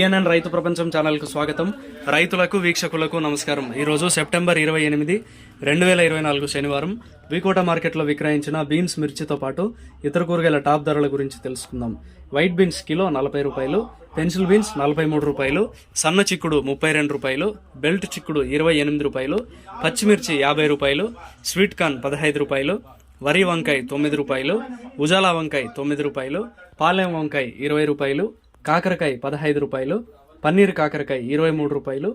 BNN రైతు ప్రపంచం ఛానల్కు స్వాగతం. రైతులకు వీక్షకులకు నమస్కారం. ఈరోజు సెప్టెంబర్ ఇరవై ఎనిమిది రెండు వేల ఇరవై నాలుగు శనివారం. వికోట మార్కెట్లో విక్రయించిన బీన్స్ మిర్చితో పాటు ఇతర కూరగాయల టాప్ ధరల గురించి తెలుసుకుందాం. వైట్ బీన్స్ కిలో నలభై రూపాయలు పెన్సిల్ బీన్స్ నలభై మూడు రూపాయలు సన్న చిక్కుడు ముప్పై రెండు రూపాయలు బెల్ట్ చిక్కుడు ఇరవై ఎనిమిది రూపాయలు పచ్చిమిర్చి యాభై రూపాయలు స్వీట్ కార్న్ పదహైదు రూపాయలు వరి వంకాయ తొమ్మిది రూపాయలు ఉజాలా వంకాయ తొమ్మిది రూపాయలు పాలెం వంకాయ ఇరవై రూపాయలు కాకరకాయ పదహైదు రూపాయలు పన్నీర్ కాకరకాయ ఇరవై మూడు రూపాయలు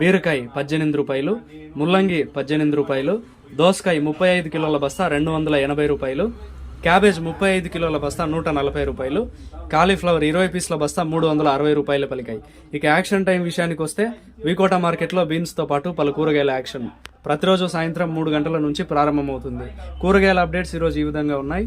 బీరకాయ పద్దెనిమిది రూపాయలు ముల్లంగి పద్దెనిమిది రూపాయలు దోసకాయ ముప్పై ఐదు కిలోల బస్తా రెండు వందల ఎనభై రూపాయలు క్యాబేజ్ ముప్పై ఐదు కిలోల బస్తా నూట నలభై రూపాయలు కాలీఫ్లవర్ ఇరవై పీసుల బస్తా మూడు వందల అరవై రూపాయలు పలికాయి. ఇక యాక్షన్ టైం విషయానికి వస్తే వికోట మార్కెట్లో బీన్స్తో పాటు పలు కూరగాయల యాక్షన్. ప్రతిరోజు సాయంత్రం మూడు గంటల నుంచి ప్రారంభమవుతుంది. కూరగాయల అప్డేట్స్ ఈరోజు ఈ విధంగా ఉన్నాయి.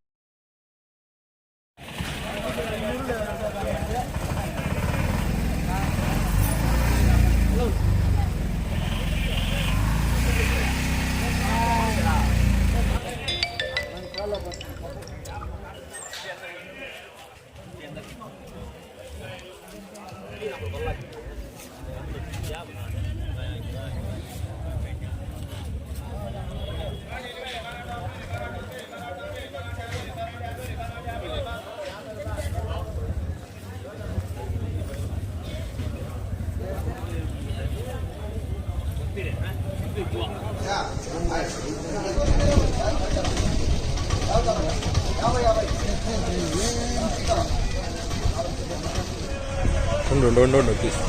やばいやばい。ఉండు ఉండు ఉండు ఉండు తీసు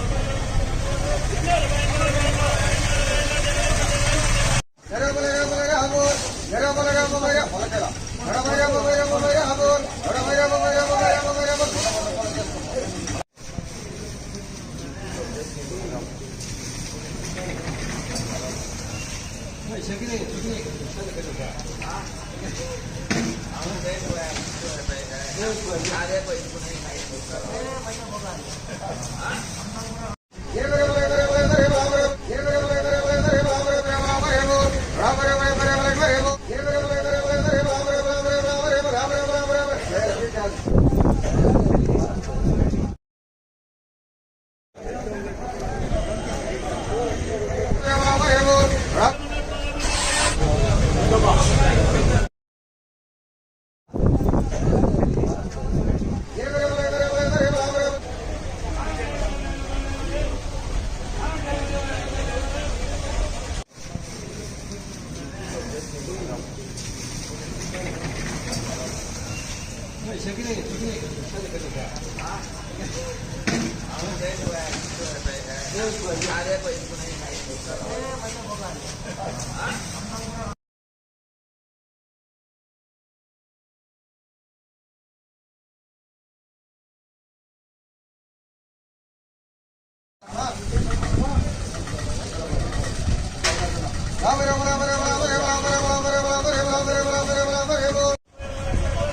యాభై రూపాయలు રામ રામ રામ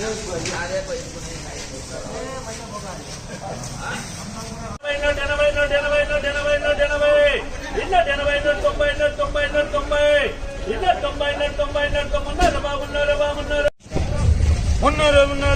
రూపాయలు నూరు రూపాయలు నూట పది నూట పది నూట పది రూపాయలు నూట ఎనభై నూట ఎనభై నూట ఎనభై నూట ఎనభై ఇన్న ఎనభై నూట తొంభై నూట తొంభై నూట తొంభై ఇన్న తొంభై నూట తొంభై నూట తొమ్మిది బాగున్నారు బాగున్నారు మున్నూరు ఉన్నారు.